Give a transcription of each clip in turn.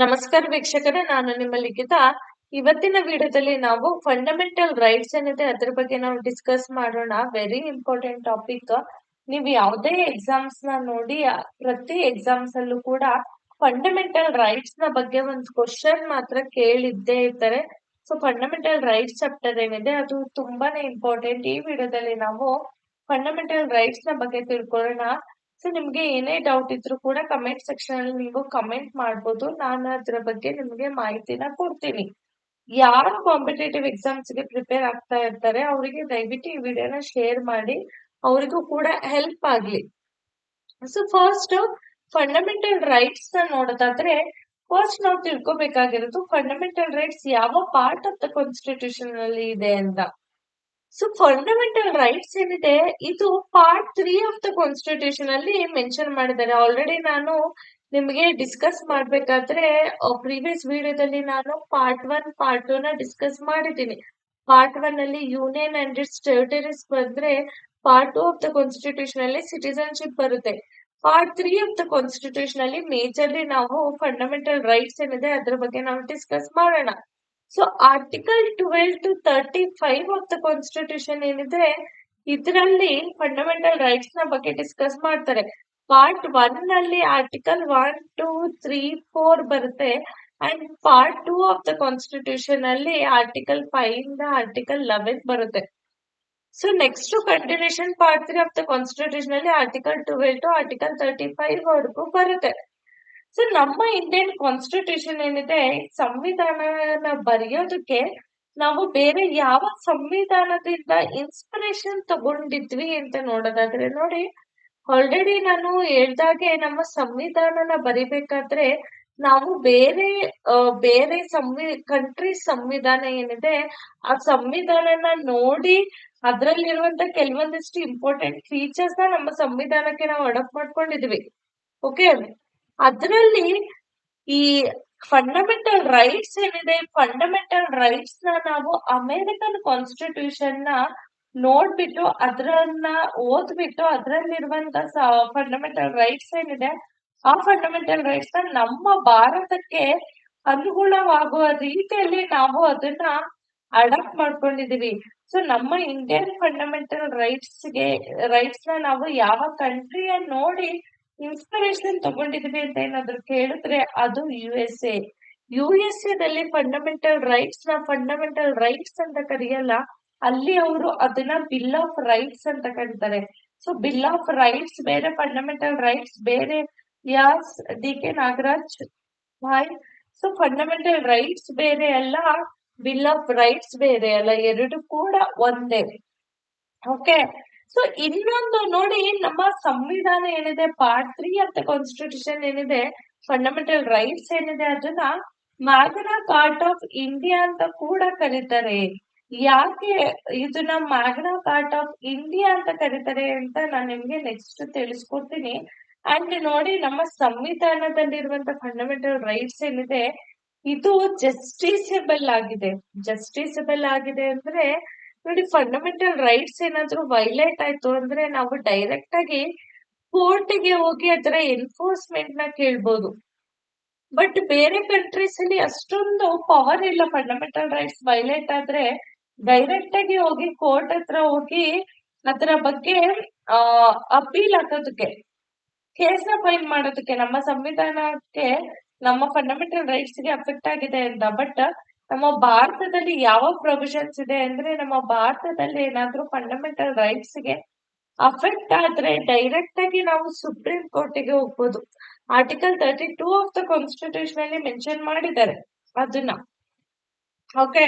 ನಮಸ್ಕಾರ ವೀಕ್ಷಕರೇ, ನಾನು ನಿಮ್ಮ ಲಿಖಿತ. ಇವತ್ತಿನ ವಿಡಿಯೋದಲ್ಲಿ ನಾವು ಫಂಡಮೆಂಟಲ್ ರೈಟ್ಸ್ ಏನಿದೆ ಅದ್ರ ಬಗ್ಗೆ ನಾವು ಡಿಸ್ಕಸ್ ಮಾಡೋಣ. ವೆರಿ ಇಂಪಾರ್ಟೆಂಟ್ ಟಾಪಿಕ್ ನೀವು ಯಾವುದೇ ಎಕ್ಸಾಮ್ಸ್ನ ನೋಡಿ, ಪ್ರತಿ ಎಕ್ಸಾಮ್ಸ್ ಅಲ್ಲೂ ಕೂಡ ಫಂಡಮೆಂಟಲ್ ರೈಟ್ಸ್ನ ಬಗ್ಗೆ ಒಂದು ಕ್ವಶನ್ ಮಾತ್ರ ಕೇಳಿದ್ದೇ ಇರ್ತಾರೆ. ಸೊ ಫಂಡಮೆಂಟಲ್ ರೈಟ್ಸ್ ಚಾಪ್ಟರ್ ಏನಿದೆ, ಅದು ತುಂಬಾನೇ ಇಂಪಾರ್ಟೆಂಟ್ ಈ ವಿಡಿಯೋದಲ್ಲಿ ನಾವು ಫಂಡಮೆಂಟಲ್ ರೈಟ್ಸ್ನ ಬಗ್ಗೆ ತಿಳ್ಕೊಳ್ಳೋಣ. ಸೊ ನಿಮ್ಗೆ ಏನೇ ಡೌಟ್ ಇದ್ರೂ ಕೂಡ ಕಮೆಂಟ್ ಸೆಕ್ಷನ್ ಅಲ್ಲಿ ನೀವು ಕಮೆಂಟ್ ಮಾಡ್ಬೋದು. ನಾನು ಅದ್ರ ಬಗ್ಗೆ ನಿಮ್ಗೆ ಮಾಹಿತಿನ ಕೊಡ್ತೀನಿ. ಯಾರು ಕಾಂಪಿಟೇಟಿವ್ ಎಕ್ಸಾಮ್ಸ್ಗೆ ಪ್ರಿಪೇರ್ ಆಗ್ತಾ ಇರ್ತಾರೆ, ಅವರಿಗೆ ದಯವಿಟ್ಟು ಈ ವಿಡಿಯೋನ ಶೇರ್ ಮಾಡಿ. ಅವರಿಗೂ ಕೂಡ ಹೆಲ್ಪ್ ಆಗ್ಲಿ. ಸೊ ಫಸ್ಟ್ ಫಂಡಮೆಂಟಲ್ ರೈಟ್ಸ್ನ ನೋಡೋದಾದ್ರೆ ಫಸ್ಟ್ ನಾವು ತಿಳ್ಕೊಬೇಕಾಗಿರೋದು ಫಂಡಮೆಂಟಲ್ ರೈಟ್ಸ್ ಯಾವ ಪಾರ್ಟ್ ಆಫ್ ದ ಕಾನ್ಸ್ಟಿಟ್ಯೂಷನ್ ಅಲ್ಲಿ ಇದೆ ಅಂತ. ಸೊ ಫಂಡಮೆಂಟಲ್ ರೈಟ್ಸ್ ಏನಿದೆ, ಇದು part three of the constitution ಅಲ್ಲಿ ಮೆನ್ಷನ್ ಮಾಡಿದ್ದಾರೆ. ಆಲ್ರೆಡಿ ನಾನು ನಿಮಗೆ ಡಿಸ್ಕಸ್ ಮಾಡ್ಬೇಕಾದ್ರೆ ಪ್ರೀವಿಯಸ್ ವಿಡಿಯೋದಲ್ಲಿ ನಾನು ಪಾರ್ಟ್ ಒನ್ ಪಾರ್ಟ್ ಟೂ ನ ಡಿಸ್ಕಸ್ ಮಾಡಿದ್ದೀನಿ. ಪಾರ್ಟ್ ಒನ್ ಅಲ್ಲಿ ಯೂನಿಯನ್ ಅಂಡ್ ಇಟ್ಸ್ ಟೆರಿಟರೀಸ್ ಬಂದ್ರೆ part two of the constitution ಅಲ್ಲಿ ಸಿಟಿಸನ್ಶಿಪ್ ಬರುತ್ತೆ. Part three of the constitution ಅಲ್ಲಿ ಮೇಜರ್ಲಿ ನಾವು ಫಂಡಮೆಂಟಲ್ ರೈಟ್ಸ್ ಏನಿದೆ, ಅದ್ರ ಬಗ್ಗೆ ನಾವು ಡಿಸ್ಕಸ್ ಮಾಡೋಣ. So article twelve to thirty five of the constitution ಏನಿದೆ ಇದರಲ್ಲಿ ಫಂಡಮೆಂಟಲ್ ರೈಟ್ಸ್ನ ಬಗ್ಗೆ ಡಿಸ್ಕಸ್ ಮಾಡ್ತಾರೆ. ಪಾರ್ಟ್ ಒನ್ನಲ್ಲಿ article one two three four ಬರುತ್ತೆ. And part two of the constitution ಅಲ್ಲಿ ಆರ್ಟಿಕಲ್ ಫೈವ್ ಇಂದ ಆರ್ಟಿಕಲ್ ಲೆವೆನ್ ಬರುತ್ತೆ. So next continuation part three of the constitution ಅಲ್ಲಿ article twelve to article thirty five ವರೆಗೂ ಬರುತ್ತೆ. So ನಮ್ಮ Indian constitution ಏನಿದೆ, ಸಂವಿಧಾನನ ಬರೆಯೋದಕ್ಕೆ ನಾವು ಬೇರೆ ಯಾವ ಸಂವಿಧಾನದಿಂದ ಇನ್ಸ್ಪಿರೇಷನ್ ತಗೊಂಡಿದ್ವಿ ಅಂತ ನೋಡೋದಾದ್ರೆ ನೋಡಿ ಆಲ್ರೆಡಿ ನಾನು ಹೇಳ್ದಾಗೆ ನಮ್ಮ ಸಂವಿಧಾನನ ಬರಿಬೇಕಾದ್ರೆ ನಾವು ಬೇರೆ ಬೇರೆ ಸಂವಿ ಕಂಟ್ರಿ ಸಂವಿಧಾನ ಏನಿದೆ, ಆ ಸಂವಿಧಾನನ ನೋಡಿ ಅದ್ರಲ್ಲಿರುವಂತ ಕೆಲವೊಂದಿಷ್ಟು ಇಂಪಾರ್ಟೆಂಟ್ ಫೀಚರ್ಸ್ನ ನಮ್ಮ ಸಂವಿಧಾನಕ್ಕೆ ನಾವು ಅಡಾಪ್ಟ್ ಮಾಡ್ಕೊಂಡಿದ್ವಿ. ಓಕೆ ಅದ್ರಲ್ಲಿ ಈ ಫಂಡಮೆಂಟಲ್ ರೈಟ್ಸ್ ಏನಿದೆ ಫಂಡಮೆಂಟಲ್ ರೈಟ್ಸ್ನ ನಾವು ಅಮೆರಿಕನ್ ಕಾನ್ಸ್ಟಿಟ್ಯೂಷನ್ನ ನೋಡ್ಬಿಟ್ಟು ಅದ್ರನ್ನ ಓದ್ಬಿಟ್ಟು ಅದ್ರಲ್ಲಿರುವಂತ ಫಂಡಮೆಂಟಲ್ ರೈಟ್ಸ್ ಏನಿದೆ, ಆ ಫಂಡಮೆಂಟಲ್ ರೈಟ್ಸ್ನ ನಮ್ಮ ಭಾರತಕ್ಕೆ ಅನುಗುಣವಾಗುವ ರೀತಿಯಲ್ಲಿ ನಾವು ಅದನ್ನ ಅಡಾಪ್ಟ್ ಮಾಡ್ಕೊಂಡಿದೀವಿ. ಸೊ ನಮ್ಮ ಇಂಡಿಯನ್ ಫಂಡಮೆಂಟಲ್ ರೈಟ್ಸ್ಗೆ ರೈಟ್ಸ್ನ ನಾವು ಯಾವ ಕಂಟ್ರಿಯ ನೋಡಿ ಇನ್ಸ್ಪಿರೇಷನ್ ತಗೊಂಡಿದ್ವಿ ಅಂತ ಏನಾದ್ರು ಕೇಳಿದ್ರೆ ಅದು U S A U S ಎದಲ್ಲಿ fundamental ರೈಟ್ಸ್ನ ಫಂಡಮೆಂಟಲ್ ರೈಟ್ಸ್ ಅಂತ ಕರೆಯಲ್ಲ, ಅಲ್ಲಿ ಅವರು ಅದನ್ನ ಬಿಲ್ ಆಫ್ ರೈಟ್ಸ್ ಅಂತ ಕರೀತಾರೆ. ಸೊ ಬಿಲ್ ಆಫ್ ರೈಟ್ಸ್ ಬೇರೆ ಫಂಡಮೆಂಟಲ್ ರೈಟ್ಸ್ ಬೇರೆ. ಯಾಸ್ ಡಿ ಕೆ ನಾಗರಾಜ್ ಭಾಯ್ ಸೊ ಫಂಡಮೆಂಟಲ್ ರೈಟ್ಸ್ ಬೇರೆ ಅಲ್ಲ ಬಿಲ್ ಆಫ್ ರೈಟ್ಸ್ ಬೇರೆ ಅಲ್ಲ, ಎರಡು ಕೂಡ ಒಂದೇ. ಓಕೆ ಸೊ ಇನ್ನೊಂದು ನೋಡಿ, ನಮ್ಮ ಸಂವಿಧಾನ ಏನಿದೆ ಪಾರ್ಟ್ ತ್ರೀ ಅಂತ ಕಾನ್ಸ್ಟಿಟ್ಯೂಷನ್ ಏನಿದೆ ಫಂಡಮೆಂಟಲ್ ರೈಟ್ಸ್ ಏನಿದೆ ಅದನ್ನ ಮ್ಯಾಗ್ನಾ ಕಾರ್ಟ್ ಆಫ್ ಇಂಡಿಯಾ ಅಂತ ಕೂಡ ಕರೀತಾರೆ. ಯಾಕೆ ಇದನ್ನ ಮ್ಯಾಗ್ನಾ ಕಾರ್ಟ್ ಆಫ್ ಇಂಡಿಯಾ ಅಂತ ಕರೀತಾರೆ ಅಂತ ನಾನು ನಿಮ್ಗೆ ನೆಕ್ಸ್ಟ್ ತಿಳಿಸ್ಕೊಡ್ತೀನಿ. ಅಂಡ್ ನೋಡಿ, ನಮ್ಮ ಸಂವಿಧಾನದಲ್ಲಿರುವಂತ ಫಂಡಮೆಂಟಲ್ ರೈಟ್ಸ್ ಏನಿದೆ, ಇದು ಜಸ್ಟಿಸಬಲ್ ಆಗಿದೆ. ಜಸ್ಟಿಸಬಲ್ ಆಗಿದೆ ಅಂದ್ರೆ ನೋಡಿ ಫಂಡಮೆಂಟಲ್ ರೈಟ್ಸ್ ಏನಾದ್ರು ವೈಲೇಟ್ ಆಯ್ತು ಅಂದ್ರೆ ನಾವು ಡೈರೆಕ್ಟ್ ಆಗಿ ಕೋರ್ಟ್ಗೆ ಹೋಗಿ ಅದರ ಎನ್ಫೋರ್ಸ್ಮೆಂಟ್ನ ಕೇಳ್ಬೋದು. ಬಟ್ ಬೇರೆ ಕಂಟ್ರೀಸ್ ಅಲ್ಲಿ ಅಷ್ಟೊಂದು ಪವರ್ ಇಲ್ಲ ಫಂಡಮೆಂಟಲ್ ರೈಟ್ಸ್ ವೈಲೇಟ್ ಆದ್ರೆ ಡೈರೆಕ್ಟ್ ಆಗಿ ಹೋಗಿ ಕೋರ್ಟ್ ಹತ್ರ ಹೋಗಿ ಅದರ ಬಗ್ಗೆ ಅಪೀಲ್ ಹಾಕೋದಕ್ಕೆ ಕೇಸ್ನ ಫೈಲ್ ಮಾಡೋದಕ್ಕೆ, ನಮ್ಮ ಸಂವಿಧಾನಕ್ಕೆ ನಮ್ಮ ಫಂಡಮೆಂಟಲ್ ರೈಟ್ಸ್ಗೆ ಅಫೆಕ್ಟ್ ಆಗಿದೆ ಅಂತ. ಬಟ್ ನಮ್ಮ ಭಾರತದಲ್ಲಿ ಯಾವ ಪ್ರೊವಿಷನ್ಸ್ ಇದೆ ಅಂದ್ರೆ ನಮ್ಮ ಭಾರತದಲ್ಲಿ ಏನಾದ್ರೂ ಫಂಡಮೆಂಟಲ್ ರೈಟ್ಸ್ಗೆ ಅಫೆಕ್ಟ್ ಆದ್ರೆ ಡೈರೆಕ್ಟ್ ಆಗಿ ನಾವು ಸುಪ್ರೀಂ ಕೋರ್ಟ್ಗೆ ಹೋಗ್ಬೋದು. Article thirty two of the constitution ಅಲ್ಲಿ ಮೆನ್ಷನ್ ಮಾಡಿದ್ದಾರೆ ಅದನ್ನ. ಓಕೆ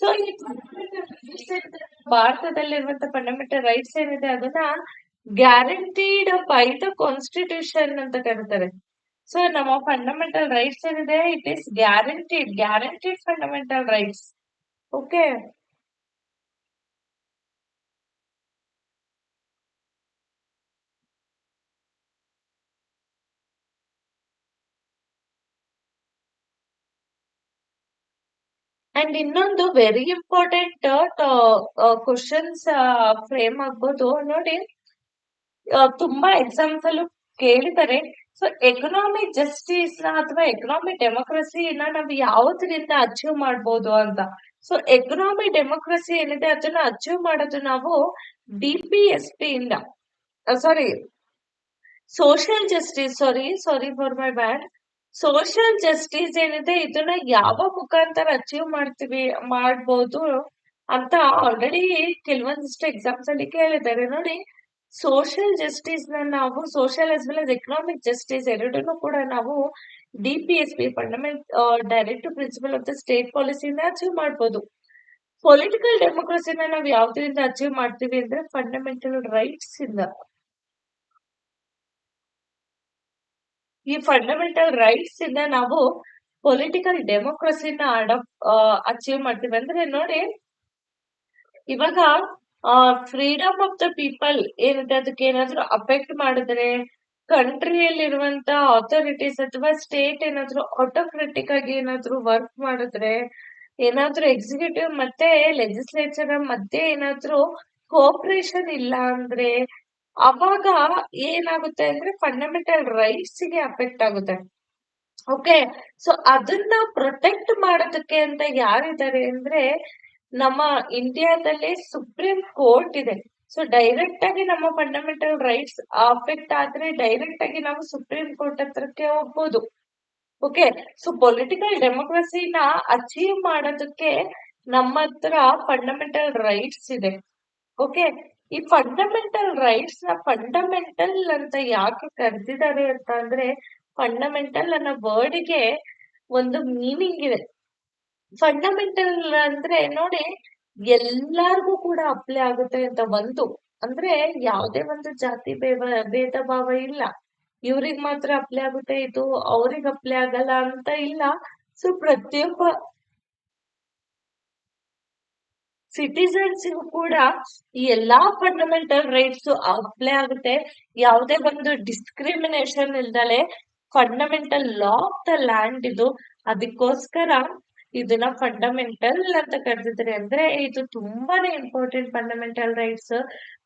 ಸೊ ಈ ಭಾರತದಲ್ಲಿರುವಂತ ಫಂಡಮೆಂಟಲ್ ರೈಟ್ಸ್ ಏನಿದೆ? ಅದನ್ನ ಗ್ಯಾರಂಟೀಡ್ ಬೈ ದ ಕಾನ್ಸ್ಟಿಟ್ಯೂಷನ್ ಅಂತ ಕರೀತಾರೆ. ಸೊ ನಮ್ಮ ಫಂಡಮೆಂಟಲ್ ರೈಟ್ಸ್ ಏನಿದೆ it is guaranteed guaranteed fundamental rights okay and ಇನ್ನೊಂದು ವೆರಿ ಇಂಪಾರ್ಟೆಂಟ್ ಕ್ವಶನ್ಸ್ ಫ್ರೇಮ್ ಆಗ್ಬೋದು ನೋಡಿ ಆ, ತುಂಬಾ ಎಕ್ಸಾಮ್ಸ್ ಅಲ್ಲೂ ಕೇಳಿದ್ದಾರೆ ಸೊ ಎಕನಾಮಿಕ್ ಜಸ್ಟಿಸ್ನ ಅಥವಾ ಎಕನಾಮಿಕ್ ಡೆಮೋಕ್ರಸಿನ ನಾವು ಯಾವ್ದರಿಂದ ಅಚೀವ್ ಮಾಡ್ಬೋದು ಅಂತ? ಸೊ ಎಕನಾಮಿಕ್ ಡೆಮೋಕ್ರಸಿ ಏನಿದೆ ಅದನ್ನ ಅಚೀವ್ ಮಾಡೋದು ನಾವು ಡಿ ಪಿ ಎಸ್ ಪಿ ಇಂದ. Sorry social justice sorry sorry for my bad social justice ಏನಿದೆ ಇದನ್ನ ಯಾವ ಮುಖಾಂತರ ಅಚೀವ್ ಮಾಡ್ತೀವಿ, ಮಾಡ್ಬೋದು ಅಂತ ಆಲ್ರೆಡಿ ಕೆಲವೊಂದಿಷ್ಟು ಎಕ್ಸಾಮ್ಸ್ ಅಲ್ಲಿ ಕೇಳಿದ್ದಾರೆ. ನೋಡಿ ಸೋಷಿಯಲ್ ಜಸ್ಟಿಸ್ ನಾವು social as well as economic justice ಎರಡನ್ನೂ ಕೂಡ ನಾವು D P S P fundament direct principle of the state ಪಾಲಿಸಿನ achieve ಮಾಡ್ಬೋದು. ಪೊಲಿಟಿಕಲ್ ಡೆಮೋಕ್ರಸಿನ ನಾವು ಯಾವ್ದ್ರಿಂದ ಅಚೀವ್ ಮಾಡ್ತೀವಿ ಅಂದ್ರೆ ಫಂಡಮೆಂಟಲ್ ರೈಟ್ಸ್ ಇಂದ. ಈ ಫಂಡಮೆಂಟಲ್ ರೈಟ್ಸ್ ಇಂದ ನಾವು ಪೊಲಿಟಿಕಲ್ ಡೆಮೋಕ್ರಸಿನ ಅಡಪ್ ಅಚೀವ್ ಮಾಡ್ತೀವಿ. ಅಂದ್ರೆ ನೋಡಿ, ಇವಾಗ ಫ್ರೀಡಮ್ ಆಫ್ ದ ಪೀಪಲ್ ಏನಿದೆ ಅದಕ್ಕೆ ಏನಾದ್ರು ಅಫೆಕ್ಟ್ ಮಾಡಿದ್ರೆ ಕಂಟ್ರಿಯಲ್ಲಿರುವಂತ ಅಥಾರಿಟೀಸ್ ಅಥವಾ ಸ್ಟೇಟ್ ಏನಾದ್ರು ಆಟೋಕ್ರೆಟಿಕ್ ಆಗಿ ಏನಾದ್ರು ವರ್ಕ್ ಮಾಡಿದ್ರೆ ಏನಾದ್ರು ಎಕ್ಸಿಕ್ಯೂಟಿವ್ ಮತ್ತೆ ಲೆಜಿಸ್ಲೇಚರ್ ಮಧ್ಯೆ ಏನಾದ್ರು ಕೋಪರೇಷನ್ ಇಲ್ಲ ಅಂದ್ರೆ ಅವಾಗ ಏನಾಗುತ್ತೆ ಅಂದ್ರೆ ಫಂಡಮೆಂಟಲ್ ರೈಟ್ಸ್ಗೆ ಅಫೆಕ್ಟ್ ಆಗುತ್ತೆ. ಓಕೆ ಸೊ ಅದನ್ನ ಪ್ರೊಟೆಕ್ಟ್ ಮಾಡೋದಕ್ಕೆ ಅಂತ ಯಾರಿದ್ದಾರೆ ಅಂದ್ರೆ ನಮ್ಮ ಇಂಡಿಯಾದಲ್ಲಿ ಸುಪ್ರೀಂ ಕೋರ್ಟ್ ಇದೆ. ಸೊ ಡೈರೆಕ್ಟ್ ಆಗಿ ನಮ್ಮ ಫಂಡಮೆಂಟಲ್ ರೈಟ್ಸ್ ಅಫೆಕ್ಟ್ ಆದ್ರೆ ಡೈರೆಕ್ಟ್ ಆಗಿ ನಾವು ಸುಪ್ರೀಂ ಕೋರ್ಟ್ ಹತ್ರಕ್ಕೆ ಹೋಗ್ಬೋದು. ಓಕೆ ಸೊ ಪೊಲಿಟಿಕಲ್ ಡೆಮೋಕ್ರಸಿನ ಅಚೀವ್ ಮಾಡೋದಕ್ಕೆ ನಮ್ಮ ಹತ್ರ ಫಂಡಮೆಂಟಲ್ ರೈಟ್ಸ್ ಇದೆ. ಓಕೆ ಈ ಫಂಡಮೆಂಟಲ್ ರೈಟ್ಸ್ನ ಫಂಡಮೆಂಟಲ್ ಅಂತ ಯಾಕೆ ಕರೆದಿದ್ದಾರೆ ಅಂತ ಅಂದ್ರೆ ಫಂಡಮೆಂಟಲ್ ಅನ್ನೋ ವರ್ಡ್ಗೆ ಒಂದು ಮೀನಿಂಗ್ ಇದೆ. ಫಂಡಮೆಂಟಲ್ ಅಂದ್ರೆ ನೋಡಿ ಎಲ್ಲಾರ್ಗೂ ಕೂಡ ಅಪ್ಲೈ ಆಗುತ್ತೆ ಅಂತ ಒಂದು. ಅಂದ್ರೆ ಯಾವುದೇ ಒಂದು ಜಾತಿ ಭೇದ ಭಾವ ಇಲ್ಲ. ಇವ್ರಿಗ್ ಮಾತ್ರ ಅಪ್ಲೈ ಆಗುತ್ತೆ, ಇದು ಅವ್ರಿಗ್ ಅಪ್ಲೈ ಆಗಲ್ಲ ಅಂತ ಇಲ್ಲ. ಸೊ ಪ್ರತಿಯೊಬ್ಬ ಸಿಟಿಸನ್ಸ್ಗೂ ಕೂಡ ಈ ಎಲ್ಲಾ ಫಂಡಮೆಂಟಲ್ ರೈಟ್ಸ್ ಅಪ್ಲೈ ಆಗುತ್ತೆ. ಯಾವುದೇ ಒಂದು discrimination ಇಲ್ದಲೆ fundamental law of the land ಇದು. ಅದಕ್ಕೋಸ್ಕರ ಇದನ್ನ ಫಂಡಮೆಂಟಲ್ ಅಂತ ಕರೆದಿದ್ರೆ ಅಂದ್ರೆ ಇದು ತುಂಬಾನೇ important fundamental rights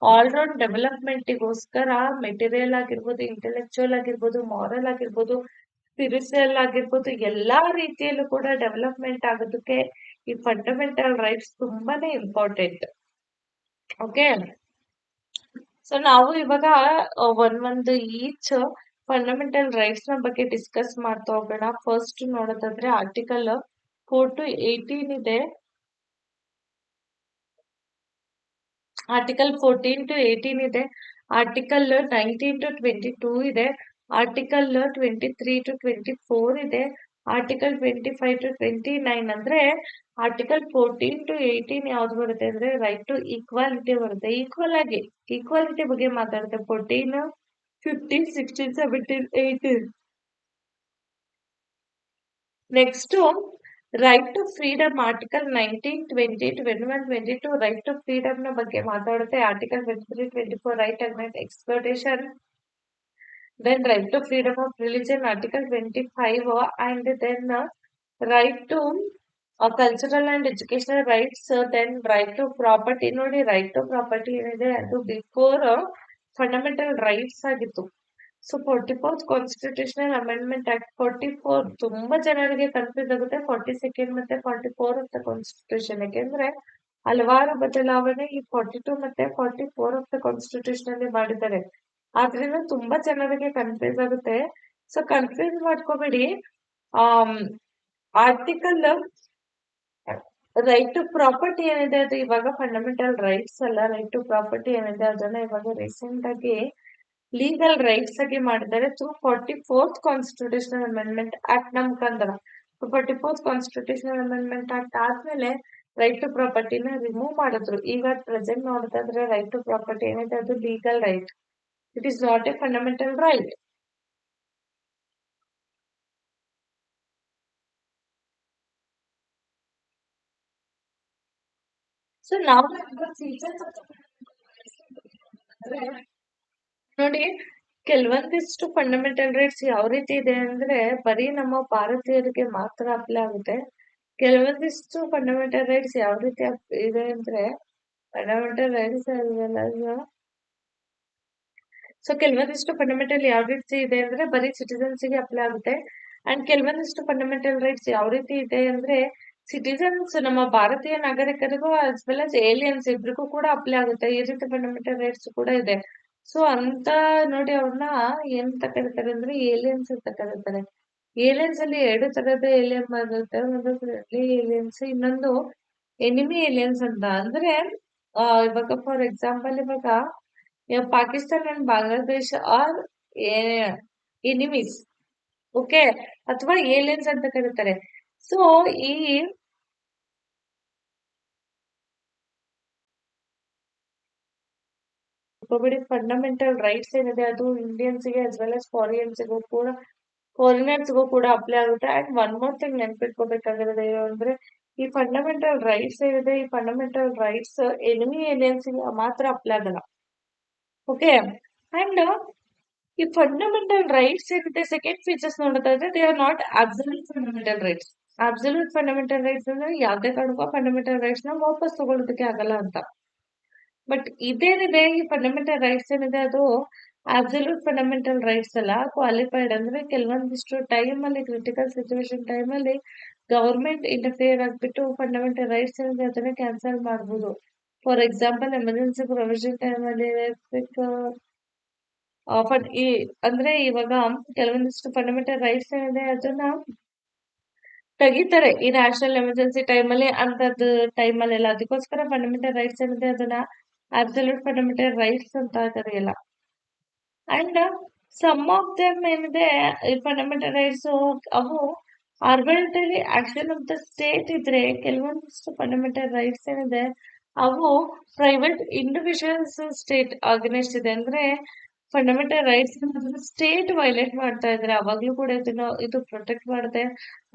all round ಡೆವಲಪ್ಮೆಂಟ್ಗೋಸ್ಕರ material ಆಗಿರ್ಬೋದು ಇಂಟೆಲೆಕ್ಚುಯಲ್ ಆಗಿರ್ಬೋದು ಮಾರಲ್ ಆಗಿರ್ಬೋದು ಸ್ಪಿರಿಚುಯಲ್ ಆಗಿರ್ಬೋದು, ಎಲ್ಲಾ ರೀತಿಯಲ್ಲೂ ಕೂಡ ಡೆವಲಪ್ಮೆಂಟ್ ಆಗೋದಕ್ಕೆ ಈ ಫಂಡಮೆಂಟಲ್ ರೈಟ್ಸ್ ತುಂಬಾನೇ ಇಂಪಾರ್ಟೆಂಟ್ ಓಕೆ ಸೊ ನಾವು ಇವಾಗ ಒಂದೊಂದು ಈಚ್ ಫಂಡಮೆಂಟಲ್ ರೈಟ್ಸ್ನ ಬಗ್ಗೆ ಡಿಸ್ಕಸ್ ಮಾಡ್ತಾ ಹೋಗೋಣ. ಫಸ್ಟ್ ನೋಡೋದಾದ್ರೆ ಆರ್ಟಿಕಲ್ ಫೋರ್ ಟು ಏಯ್ಟೀನ್ ಇದೆ. ಆರ್ಟಿಕಲ್ ಫೋರ್ಟೀನ್ ಟು ಏಯ್ಟೀನ್ ಇದೆ. Article nineteen to twenty two ಇದೆ. Article twenty three to twenty four ಇದೆ. Article twenty five to twenty nine ಅಂದ್ರೆ ಆರ್ಟಿಕಲ್ ಫೋರ್ಟೀನ್ ಟು ಏಯ್ಟೀನ್ ಯಾವ್ದು ಬರುತ್ತೆ ಅಂದ್ರೆ ರೈಟ್ ಟು ಈಕ್ವಾಲಿಟಿ ಬರುತ್ತೆ. Equal ಆಗಿ ಈಕ್ವಾಲಿಟಿ ಬಗ್ಗೆ ಮಾತಾಡುತ್ತೆ. Fourteen fifteen sixteen seventeen eighteen next right to freedom article nineteen twenty twenty one twenty two right to ಫ್ರೀಡಮ್ನ ಬಗ್ಗೆ ಮಾತಾಡುತ್ತೆ. Article twenty three twenty four right against exploitation then right to freedom of religion article twenty five and then right to cultural and educational rights then right to property ನೋಡಿ right to property ಏನಿದೆ? ಅದು before fundamental rights ಆಗಿತ್ತು. So forty fourth constitutional amendment act forty four ತುಂಬಾ ಜನರಿಗೆ confuse ಆಗುತ್ತೆ. Forty second ಮತ್ತೆ forty four of the constitution ಯಾಕೆಂದ್ರೆ ಹಲವಾರು ಬದಲಾವಣೆ ಈ ಫಾರ್ಟಿ ಟೂ ಮತ್ತೆ forty four of the constitution ಅಲ್ಲಿ ಮಾಡಿದ್ದಾರೆ. ಆದ್ರಿಂದ ತುಂಬಾ ಜನರಿಗೆ ಕನ್ಫ್ಯೂಸ್ ಆಗುತ್ತೆ. ಸೊ ಕನ್ಫ್ಯೂಸ್ ಮಾಡ್ಕೋಬೇಡಿ. ಆರ್ಟಿಕಲ್ ರೈಟ್ ಟು ಪ್ರಾಪರ್ಟಿ ಏನಿದೆ ಅದು ಇವಾಗ ಫಂಡಮೆಂಟಲ್ ರೈಟ್ಸ್ ಅಲ್ಲ. ರೈಟ್ ಟು ಪ್ರಾಪರ್ಟಿ ಏನಿದೆ ಅದನ್ನ ಇವಾಗ ರೀಸೆಂಟ್ ಆಗಿ ಲೀಗಲ್ ರೈಟ್ಸ್ ಆಗಿ ಮಾಡಿದ್ದಾರೆ. Through forty fourth constitutional amendment act ನಮ್ ಕಂದ್ರ forty fourth constitutional amendment act ಆದ್ಮೇಲೆ ರೈಟ್ ಟು ಪ್ರಾಪರ್ಟಿನ ರಿಮೂವ್ ಮಾಡಿದ್ರು. ಈಗ ಪ್ರೆಸೆಂಟ್ ನೋಡಿದ್ರೆ ರೈಟ್ ಟು ಪ್ರಾಪರ್ಟಿ ಏನಿದೆ? ಅದು legal right it is not a fundamental right so ನಾವು ನೋಡಿ, ಕೆಲವೊಂದಿಷ್ಟು ಫಂಡಮೆಂಟಲ್ ರೈಟ್ಸ್ ಯಾವ ರೀತಿ ಇದೆ ಅಂದ್ರೆ ಬರೀ ನಮ್ಮ ಭಾರತೀಯರಿಗೆ ಮಾತ್ರ ಅಪ್ಲೈ ಆಗುತ್ತೆ. ಕೆಲವೊಂದಿಷ್ಟು ಫಂಡಮೆಂಟಲ್ ರೈಟ್ಸ್ ಯಾವ ರೀತಿ ಇದೆ ಅಂದ್ರೆ ಫಂಡಮೆಂಟಲ್ ರೈಟ್ಸ್ ಸೊ ಕೆಲವೊಂದಿಷ್ಟು ಫಂಡಮೆಂಟಲ್ ಯಾವ ರೀತಿ ಇದೆ ಅಂದ್ರೆ ಬರೀ ಸಿಟಿಸನ್ಸ್ಗೆ ಅಪ್ಲೈ ಆಗುತ್ತೆ. ಅಂಡ್ ಕೆಲವೊಂದಿಷ್ಟು ಫಂಡಮೆಂಟಲ್ ರೈಟ್ಸ್ ಯಾವ ರೀತಿ ಇದೆ ಅಂದ್ರೆ ಸಿಟಿಸನ್ಸ್ ನಮ್ಮ ಭಾರತೀಯ ನಾಗರಿಕರಿಗೂ ಆಸ್ ವೆಲ್ ಆಸ್ ಏಲಿಯನ್ಸ್ ಇಬ್ರಿಗೂ ಕೂಡ ಅಪ್ಲೈ ಆಗುತ್ತೆ. ಈ ರೀತಿ ಫಂಡಮೆಂಟಲ್ ರೈಟ್ಸ್ ಕೂಡ ಇದೆ. ಸೊ ಅಂತ ನೋಡಿ ಅವ್ರನ್ನ ಎಂತ ಕರೀತಾರೆ ಅಂದ್ರೆ ಏಲಿಯನ್ಸ್ ಅಂತ ಕರೀತಾರೆ ಏಲಿಯನ್ಸ್ ಅಲ್ಲಿ ಎರಡು ತರದ ಏಲಿಯನ್ ಬರುತ್ತೆ ಒಂದು ಫ್ರೆಂಡ್ಲಿ ಏಲಿಯನ್ಸ್ ಇನ್ನೊಂದು ಎನಿಮಿ ಏಲಿಯನ್ಸ್ ಅಂತ. ಅಂದ್ರೆ ಇವಾಗ ಫಾರ್ ಎಕ್ಸಾಂಪಲ್ ಇವಾಗ Pakistan and Bangladesh are enemies okay ಅಥವಾ ಏಲಿಯನ್ಸ್ ಅಂತ ಕರೀತಾರೆ. ಸೊ ಈ ತಿಳ್ಕೊಬೇಡಿ ಫಂಡಮೆಂಟಲ್ ರೈಟ್ಸ್ ಏನಿದೆ, ಅದು ಇಂಡಿಯನ್ಸ್ಗೆ ಆಸ್ ವೆಲ್ ಆಸ್ ಫಾರಿಯನ್ಸ್ಗೂ ಕೂಡ ಫಾರಿನರ್ಸ್ಗೂ ಕೂಡ ಅಪ್ಲೈ ಆಗುತ್ತೆ. ಅಂಡ್ ಒನ್ ಮೋರ್ ಥಿಂಗ್ ನೆನ್ಪಿಟ್ಕೋಬೇಕಾಗಿರೋದು ಏನು ಅಂದ್ರೆ, ಈ ಫಂಡಮೆಂಟಲ್ ರೈಟ್ಸ್ ಏನಿದೆ, ಈ ಫಂಡಮೆಂಟಲ್ ರೈಟ್ಸ್ ಎನಿಮಿ ಏಲಿಯನ್ಸ್ಗೆ ಮಾತ್ರ ಅಪ್ಲೈ ಆಗಲ್ಲ. ಓಕೆ ಅಂಡ್ ಈ ಫಂಡಮೆಂಟಲ್ ರೈಟ್ಸ್ ಏನಿದೆ ಸೆಕೆಂಡ್ ಫೀಚರ್ಸ್ ನೋಡೋದಾದ್ರೆ they are not absolute fundamental rights absolute fundamental rights ಅಂದ್ರೆ ಯಾವ್ದೇ ಕಾರಣಕ್ಕೂ ಫಂಡಮೆಂಟಲ್ ರೈಟ್ಸ್ನ ವಾಪಸ್ ತಗೊಳ್ಳೋದಕ್ಕೆ ಆಗಲ್ಲ ಅಂತ. ಬಟ್ ಇದೇನಿದೆ ಈ ಫಂಡಮೆಂಟಲ್ ರೈಟ್ಸ್ ಏನಿದೆ ಅದು ಅಬ್ಸಲ್ಯೂಟ್ ಫಂಡಮೆಂಟಲ್ ರೈಟ್ಸ್ ಅಲ್ಲ ಕ್ವಾಲಿಫೈಡ್ ಅಂದ್ರೆ ಕೆಲವೊಂದಿಷ್ಟು ಟೈಮ್ ಅಲ್ಲಿ ಕ್ರಿಟಿಕಲ್ ಸಿಚುವೇಶನ್ ಟೈಮ್ ಅಲ್ಲಿ ಗವರ್ಮೆಂಟ್ ಇಂಟರ್ಫಿಯರ್ ಆಗ್ಬಿಟ್ಟು ಫಂಡಮೆಂಟಲ್ ರೈಟ್ಸ್ ಏನಿದೆ ಅದನ್ನ ಕ್ಯಾನ್ಸಲ್ ಮಾಡಬಹುದು for example emergency provision time ಅಲ್ಲಿ ಈ ಅಂದ್ರೆ ಇವಾಗ ಕೆಲವೊಂದಿಷ್ಟು ಫಂಡಮೆಂಟಲ್ ರೈಟ್ಸ್ ಏನಿದೆ ಅದನ್ನ ತೆಗಿತಾರೆ ಈ ನ್ಯಾಷನಲ್ ಎಮರ್ಜೆನ್ಸಿ ಟೈಮ್ ಅಲ್ಲಿ ಅಂತದ್ದು ಟೈಮ್ ಅಲ್ಲಿ ಎಲ್ಲ ಅದಕ್ಕೋಸ್ಕರ ಫಂಡಮೆಂಟಲ್ ರೈಟ್ಸ್ ಏನಿದೆ ಅದನ್ನ ಅಬ್ಸಲ್ಯೂಟ್ ಫಂಡಮೆಂಟಲ್ ರೈಟ್ಸ್ ಅಂತ ಕರೆಯಲ್ಲ ಅಂಡ್ ಸಮ್ ಆಫ್ ದಮ್ ಏನಿದೆ ಫಂಡಮೆಂಟಲ್ ರೈಟ್ಸ್ ಅವು arbitrary action of the state ಇದ್ರೆ, ಕೆಲವೊಂದಿಷ್ಟು ಫಂಡಮೆಂಟಲ್ ರೈಟ್ಸ್ ಏನಿದೆ, ಅವು ಪ್ರೈವೇಟ್ ಇಂಡಿವಿಜುವಲ್ಸ್ ಸ್ಟೇಟ್ ಅಗೇನೆಸ್ಟ್ ಇದೆ. ಅಂದ್ರೆ ಫಂಡಮೆಂಟಲ್ ರೈಟ್ಸ್ ಸ್ಟೇಟ್ ವೈಲೇಟ್ ಮಾಡ್ತಾ ಇದ್ರೆ, ಅವಾಗ್ಲೂ ಕೂಡ ಇದನ್ನು, ಇದು ಪ್ರೊಟೆಕ್ಟ್ ಮಾಡುತ್ತೆ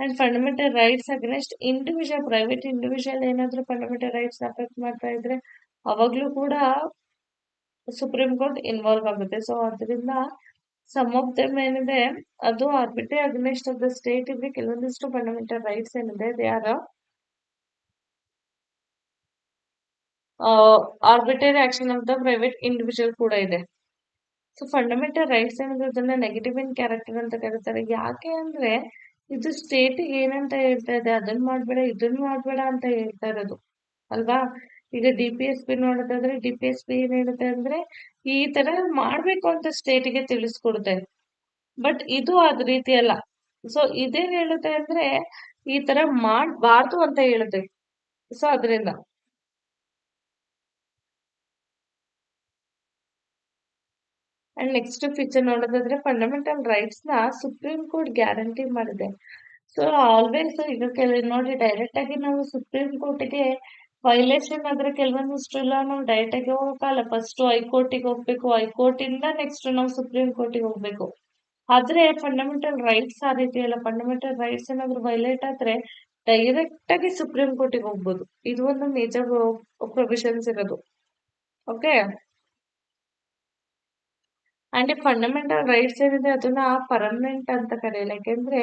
and fundamental rights against individual private individual ಏನಾದ್ರೂ ಫಂಡಮೆಂಟಲ್ ರೈಟ್ಸ್ ಅಫೆಕ್ಟ್ ಮಾಡ್ತಾ ಇದ್ರೆ ಅವಾಗ್ಲೂ ಕೂಡ ಸುಪ್ರೀಂ ಕೋರ್ಟ್ ಇನ್ವಾಲ್ವ್ ಆಗುತ್ತೆ. ಸೊ ಅದರಿಂದ ಸಮ್ ಆಫ್ ದಮ್ ಏನಿದೆ ಅದು arbitrary against of the state ಇದ್ರೆ ಕೆಲವೊಂದಿಷ್ಟು ಫಂಡಮೆಂಟಲ್ ರೈಟ್ಸ್ ಏನಿದೆ they are arbitrary action of the private individual ಕೂಡ ಇದೆ. ಸೊ ಫಂಡಮೆಂಟಲ್ ರೈಟ್ಸ್ ಏನಿದೆ ಅದನ್ನ ನೆಗೆಟಿವ್ ಇನ್ ಕ್ಯಾರೆಕ್ಟರ್ ಅಂತ ಕರೀತಾರೆ. ಯಾಕೆ ಅಂದ್ರೆ, ಇದು ಸ್ಟೇಟ್ ಏನಂತ ಹೇಳ್ತಾ ಇದೆ, ಅದನ್ನ ಮಾಡ್ಬೇಡ, ಇದನ್ನ ಮಾಡ್ಬೇಡ ಅಂತ ಹೇಳ್ತಾ ಇರೋದು. ಅಲ್ವಾ? ಈಗ ಡಿ ಪಿ ಎಸ್ ಪಿ ನೋಡೋದಾದ್ರೆ ಡಿ ಪಿ ಎಸ್ ಪಿ ಏನ್ ಹೇಳುತ್ತೆ ಅಂದ್ರೆ, ಈ ತರ ಮಾಡ್ಬೇಕು ಅಂತ ಸ್ಟೇಟ್ಗೆ ತಿಳಿಸ್ಕೊಡುತ್ತೆ. ಬಟ್ ಇದು ಅದ್ ರೀತಿ ಅಲ್ಲ. ಸೊ ಇದೇನ್ ಹೇಳುತ್ತೆ ಅಂದ್ರೆ, ಈ ತರ ಮಾಡಬಾರ್ದು ಅಂತ ಹೇಳುತ್ತೆ. ಸೊ ಅದರಿಂದ. ಅಂಡ್ ನೆಕ್ಸ್ಟ್ ಫೀಚರ್ ನೋಡೋದಾದ್ರೆ ಫಂಡಮೆಂಟಲ್ ರೈಟ್ಸ್ನ ಸುಪ್ರೀಂ ಕೋರ್ಟ್ ಗ್ಯಾರಂಟಿ ಮಾಡಿದೆ. ಸೊ ಆಲ್ವೇಸ್ ಈಗ ಕೆಲವು ನೋಡಿ ಡೈರೆಕ್ಟ್ ಆಗಿ ನಾವು ಸುಪ್ರೀಂ ಕೋರ್ಟ್ಗೆ ವೈಲೇಷನ್ ಆದ್ರೆ ಕೆಲವೊಂದಿಷ್ಟು ಇಲ್ಲ. ನಾವು ಡೈರೆಕ್ಟಾಗಿ ಆಗಿ ಹೋಗಕ್ಕಲ್ಲ ಫಸ್ಟ್ ಹೈಕೋರ್ಟಿಗೆ ಹೋಗ್ಬೇಕು. ಹೈಕೋರ್ಟ್ ಇಂದ ನೆಕ್ಸ್ಟ್ ನಾವು ಸುಪ್ರೀಂ ಕೋರ್ಟಿಗೆ ಹೋಗ್ಬೇಕು. ಆದ್ರೆ ಫಂಡಮೆಂಟಲ್ ರೈಟ್ಸ್ ಆ ರೀತಿ ಅಲ್ಲ. ಫಂಡಮೆಂಟಲ್ ರೈಟ್ಸ್ ಏನಾದ್ರು ವೈಲೇಟ್ ಆದ್ರೆ ಡೈರೆಕ್ಟ್ ಆಗಿ ಸುಪ್ರೀಂ ಕೋರ್ಟಿಗೆ ಹೋಗ್ಬೋದು. ಇದು ಒಂದು ಮೇಜರ್ ಪ್ರೊವಿಷನ್ಸ್ ಇರೋದು. ಓಕೆ ಅಂಡ್ ಫಂಡಮೆಂಟಲ್ ರೈಟ್ಸ್ ಏನಿದೆ, ಅದನ್ನ ಪರ್ಮನೆಂಟ್ ಅಂತ ಕರೆಯಲ್ಲ. ಯಾಕೆಂದ್ರೆ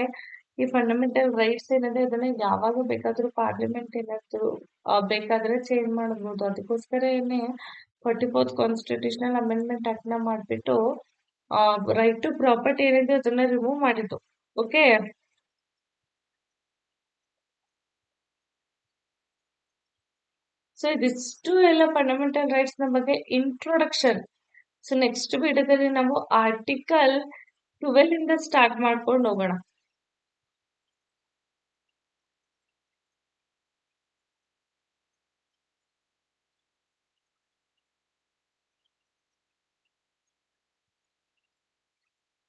ಈ ಫಂಡಮೆಂಟಲ್ ರೈಟ್ಸ್ ಏನಿದೆ, ಅದನ್ನ ಯಾವಾಗ ಬೇಕಾದ್ರೂ ಪಾರ್ಲಿಮೆಂಟ್ ಏನಾದ್ರು ಬೇಕಾದ್ರೆ ಚೇಂಜ್ ಮಾಡಬಹುದು ಅದಕ್ಕೋಸ್ಕರ ಏನೇ ಫಾರ್ಟಿ ಫೋರ್ತ್ ಕಾನ್ಸ್ಟಿಟ್ಯೂಷನಲ್ ಅಮೆಂಡ್ಮೆಂಟ್ ಆಕ್ಟ್ನ ಮಾಡ್ಬಿಟ್ಟು ರೈಟ್ ಟು ಪ್ರಾಪರ್ಟಿ ಏನಿದೆ ಅದನ್ನ ರಿಮೂವ್ ಮಾಡಿದ್ದು. ಓಕೆ ಸೊ ಇದಿಷ್ಟು ಎಲ್ಲ ಫಂಡಮೆಂಟಲ್ ರೈಟ್ಸ್ನ ಬಗ್ಗೆ ಇಂಟ್ರೊಡಕ್ಷನ್ ಸೊ ನೆಕ್ಸ್ಟ್ ವಿಡಿಯೋದಲ್ಲಿ ನಾವು ಆರ್ಟಿಕಲ್ ಟ್ವೆಲ್ ಇಂದ ಸ್ಟಾರ್ಟ್ ಮಾಡ್ಕೊಂಡು ಹೋಗೋಣ.